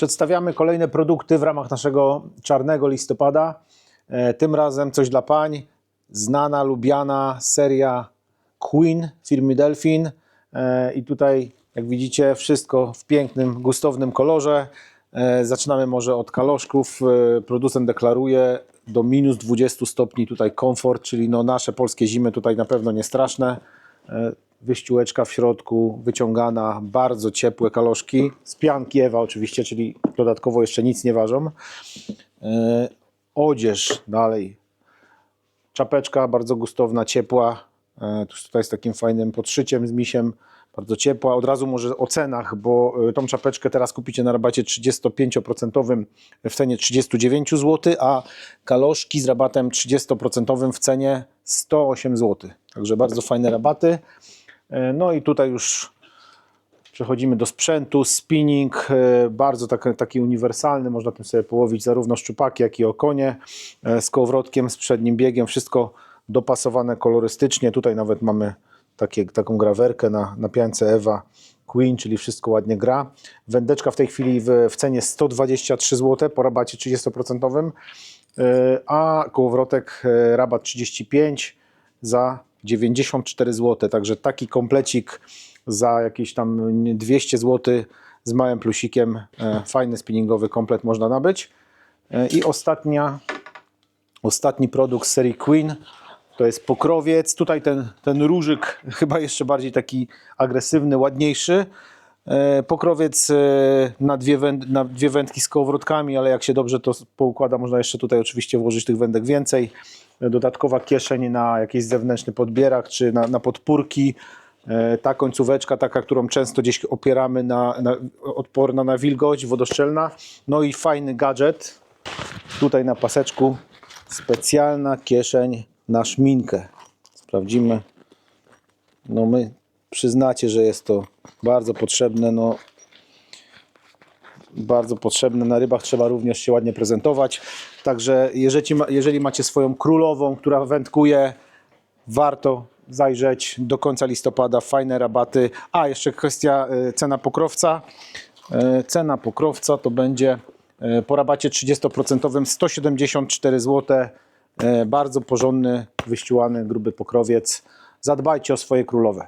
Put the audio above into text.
Przedstawiamy kolejne produkty w ramach naszego czarnego listopada. E, Tym razem coś dla pań. Znana, lubiana seria Queen firmy Delphin. E, I tutaj, jak widzicie, wszystko w pięknym, gustownym kolorze. E, Zaczynamy może od kaloszków. Producent deklaruje do minus 20 stopni tutaj komfort, czyli no nasze polskie zimy tutaj na pewno nie straszne. Wyściółeczka w środku, wyciągana, bardzo ciepłe kaloszki. Z pianki Ewa oczywiście, czyli dodatkowo jeszcze nic nie ważą. E, Odzież dalej. Czapeczka bardzo gustowna, ciepła. E, Tutaj z takim fajnym podszyciem z misiem. Bardzo ciepła. Od razu może o cenach, bo e, tą czapeczkę teraz kupicie na rabacie 35% w cenie 39 zł, a kaloszki z rabatem 30% w cenie 108 zł. Także bardzo fajne rabaty. E, No i tutaj już Przechodzimy do sprzętu, spinning, e, bardzo taki, taki uniwersalny, można tym sobie połowić zarówno szczupaki, jak i okonie, e, z kołowrotkiem, z przednim biegiem, wszystko dopasowane kolorystycznie. Tutaj nawet mamy takie, taką grawerkę na, na piance Ewa Queen, czyli wszystko ładnie gra. Wędeczka w tej chwili w, w cenie 123 zł po rabacie 30%, e, a kołowrotek rabat 35 za 94 zł. Także taki komplecik za jakieś tam 200 zł z małym plusikiem. E, Fajny spinningowy komplet można nabyć. E, I ostatnia, ostatni produkt z serii Queen to jest pokrowiec. Tutaj ten, ten różyk chyba jeszcze bardziej taki agresywny, ładniejszy. E, Pokrowiec e, na dwie, węd, na dwie wędki z kołowrotkami, ale jak się dobrze to poukłada, można jeszcze tutaj oczywiście włożyć tych wędek więcej. E, Dodatkowa kieszeń na jakiś zewnętrzny podbierak czy na, na podpórki. Ta końcóweczka, taka, którą często gdzieś opieramy, na, na, odporna na wilgoć, wodoszczelna. No i fajny gadżet. Tutaj na paseczku specjalna kieszeń na szminkę. Sprawdzimy. No my przyznacie, że jest to bardzo potrzebne. No, bardzo potrzebne. Na rybach trzeba również się ładnie prezentować. Także jeżeli, jeżeli macie swoją królową, która wędkuje, warto zajrzeć do końca listopada. Fajne rabaty. A, jeszcze kwestia e, cena pokrowca. E, Cena pokrowca to będzie e, po rabacie 30% 174 zł. Bardzo porządny, wyściółany, gruby pokrowiec. Zadbajcie o swoje królowe.